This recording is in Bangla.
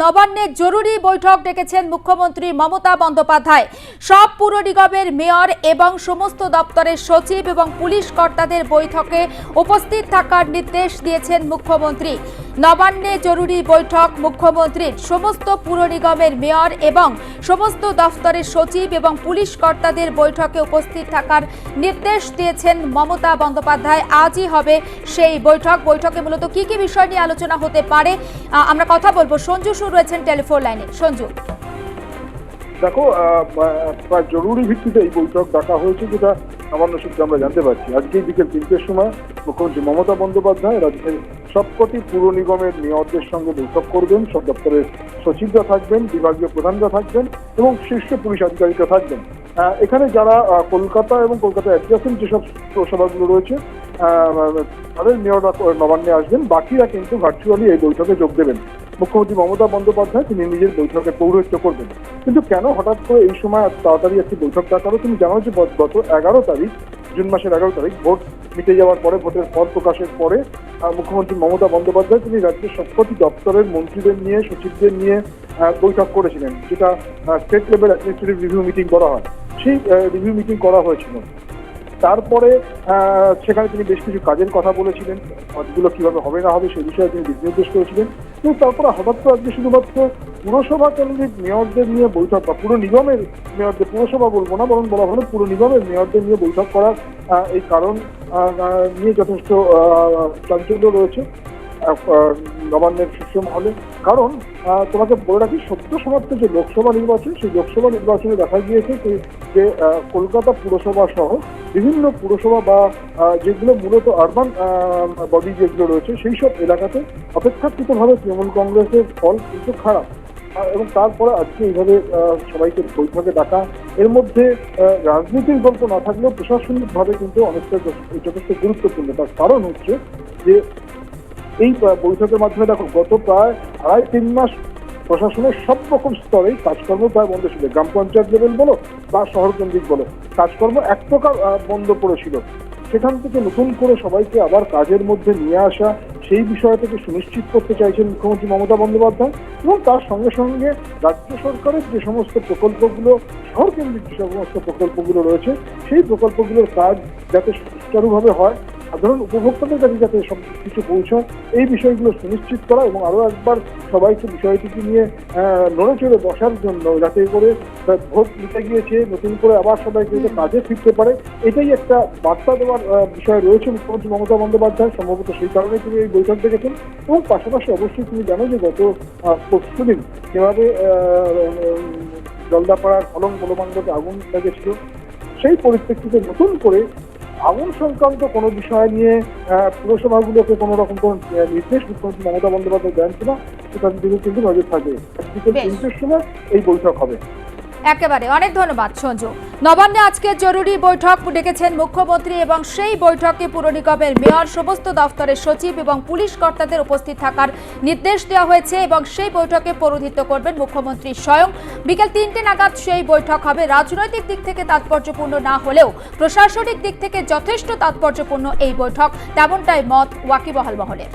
নবান্নে জরুরি বৈঠক ডেকেছেন মুখ্যমন্ত্রী মমতা বন্দ্যোপাধ্যায়। সব পুর নিগমের মেয়র এবং সমস্ত দপ্তরের সচিব এবং পুলিশ কর্তাদের বৈঠকে উপস্থিত থাকার নির্দেশ দিয়েছেন মুখ্যমন্ত্রী। নবান্নে জরুরি বৈঠক, মুখ্যমন্ত্রীর সমস্ত পুর নিগমের মেয়র এবং সমস্ত দফতরের সচিব এবং পুলিশ কর্তাদের বৈঠকে উপস্থিত থাকার নির্দেশ দিয়েছেন মমতা বন্দ্যোপাধ্যায়। আজই হবে সেই বৈঠক। বৈঠকে মূলত কি কি বিষয় নিয়ে আলোচনা হতে পারে আমরা কথা বলব। সঞ্জু সুর রয়েছেন টেলিফোন লাইনে। সঞ্জু। দেখো জরুরি ভিত্তিতে এই বৈঠক ডাকা হয়েছে যেটা সামান্য সূত্রে আমরা জানতে পারছি। আজকেই বিকেল তিনটের সময় মুখ্যমন্ত্রী মমতা বন্দ্যোপাধ্যায় রাজ্যের সবকটি পুর নিগমের মেয়রদের সঙ্গে বৈঠক করবেন, সব দপ্তরের সচিবরা থাকবেন, বিভাগীয় প্রধানরা থাকবেন এবং শীর্ষ পুলিশ আধিকারিকরা থাকবেন। এখানে যারা কলকাতা এবং কলকাতা অ্যাডজাসেন্ট যেসব পৌরসভাগুলো রয়েছে তাদের মেয়ররা নবান্নে আসবেন। বাকিরা কিন্তু ভার্চুয়ালি এই বৈঠকে যোগ দেবেন। মুখ্যমন্ত্রী মমতা বন্দ্যোপাধ্যায়, তিনি নিজের বৈঠকে পৌরোহিত্য করবেন। কিন্তু কেন হঠাৎ করে এই সময় তাড়াতাড়ি একটি বৈঠক ডাকারও তুমি জানো যে গত এগারো তারিখ, জুন মাসের এগারো তারিখ ভোট মিটে যাওয়ার পরে, ভোটের ফল প্রকাশের পরে মুখ্যমন্ত্রী মমতা বন্দ্যোপাধ্যায় তিনি রাজ্যের সবকটি দপ্তরের মন্ত্রীদের নিয়ে, সচিবদের নিয়ে বৈঠক করেছিলেন, যেটা state level administrative review meeting করা হয়। সেই রিভিউ মিটিং করা হয়েছিল। তারপরে সেখানে তিনি বেশ কিছু কাজের কথা বলেছিলেন কাজগুলো কীভাবে হবে না হবে সেই বিষয়ে তিনি দিক নির্দেশ করেছিলেন। কিন্তু তারপরে হঠাৎ করে আজকে শুধুমাত্র পুরসভা কেন্দ্রিক মেয়রদের নিয়ে বৈঠক বা পুরো নিগমের মেয়রদের পুরসভা বলব না, বরং বলা হলো পুরো নিগমের মেয়রদের নিয়ে বৈঠক করার এই কারণ নিয়ে যথেষ্ট চাঞ্চল্য রয়েছে নবান্নের শীর্ষ মহলে কারণ তোমাকে বলে রাখি, সদ্য সমাপ্ত যে লোকসভা নির্বাচন, সেই লোকসভা নির্বাচনে দেখা গিয়েছে যে- কলকাতা পুরসভা সহ বিভিন্ন পুরসভা বা যেগুলো মূলত আরবান বডি যেগুলো রয়েছে, সেই সব এলাকাতে অপেক্ষাকৃতভাবে তৃণমূল কংগ্রেসের ফল কিন্তু খারাপ। এবং তারপরে আজকে এইভাবে সবাইকে বৈঠকে ডাকা। এর মধ্যে রাজনীতির গল্প না থাকলেও প্রশাসনিকভাবে কিন্তু অনেকটা যথেষ্ট গুরুত্বপূর্ণ। তার কারণ হচ্ছে যে, এই বৈঠকের মাধ্যমে দেখো, গত প্রায় আড়াই, তিন মাস প্রশাসনের সব রকম স্তরেই কাজকর্ম প্রায় বন্ধ ছিল। গ্রাম পঞ্চায়েত লেভেল বলো বা শহর কেন্দ্রিক বলো। কাজকর্ম এক প্রকার বন্ধ পড়েছিল। সেখান থেকে নতুন করে সবাইকে আবার কাজের মধ্যে নিয়ে আসা সেই বিষয়টাকে সুনিশ্চিত করতে চাইছেন মুখ্যমন্ত্রী মমতা বন্দ্যোপাধ্যায় এবং তার সঙ্গে সঙ্গে রাজ্য সরকারের যে সমস্ত প্রকল্পগুলো শহর কেন্দ্রিক যে সমস্ত প্রকল্পগুলো রয়েছে, সেই প্রকল্পগুলোর কাজ যাতে সুচারুভাবে হয় সাধারণ উপভোক্তাদের কাছে যাতে সব কিছু পৌঁছায়, এই বিষয়গুলো সুনিশ্চিত করা এবং আরও একবার সবাইকে বিষয়টিকে নিয়ে নড়ে চড়ে বসার জন্য যাতে করে ভোট নিতে গিয়েছে, নতুন করে আবার সবাইকে যাতে কাজে ফিরতে পারে, এটাই একটা বার্তা দেওয়ার বিষয় রয়েছে মুখ্যমন্ত্রী মমতা বন্দ্যোপাধ্যায়। সম্ভবত সেই কারণে তিনি এই বৈঠক ডেকেছেন এবং পাশাপাশি অবশ্যই তুমি জানো যে গত পরশু দিন যেভাবে জলদাপাড়ার ফলং বলবাঙ্গতে আগুন লেগেছিল, সেই পরিপ্রেক্ষিতে নতুন করে আগুন সংক্রান্ত কোনো বিষয় নিয়ে আহ, পুরসভাগুলোকে কোনো রকম কোনো নির্দেশ মুখ্যমন্ত্রী মমতা বন্দ্যোপাধ্যায় দেন কিনা সেটার দিকে কিন্তু নজর থাকবে। বিকেল তিনটের সময় এই বৈঠক হবে। একেবারে। অনেক ধন্যবাদ, সঞ্জু। নবান্নে আজকে জরুরি বৈঠক ডেকেছেন মুখ্যমন্ত্রী এবং সেই বৈঠকে পুর নিগমের মেয়র, সমস্ত দফতরের সচিব এবং পুলিশ কর্তাদের উপস্থিত থাকার নির্দেশ দেওয়া হয়েছে এবং সেই বৈঠকে পৌরোহিত্য করবেন মুখ্যমন্ত্রী স্বয়ং। বিকেল তিনটে নাগাদ সেই বৈঠক হবে। রাজনৈতিক দিক থেকে তাৎপর্যপূর্ণ না হলেও প্রশাসনিক দিক থেকে যথেষ্ট তাৎপর্যপূর্ণ এই বৈঠক। তেমনটাই মত ওয়াকিবহাল মহলের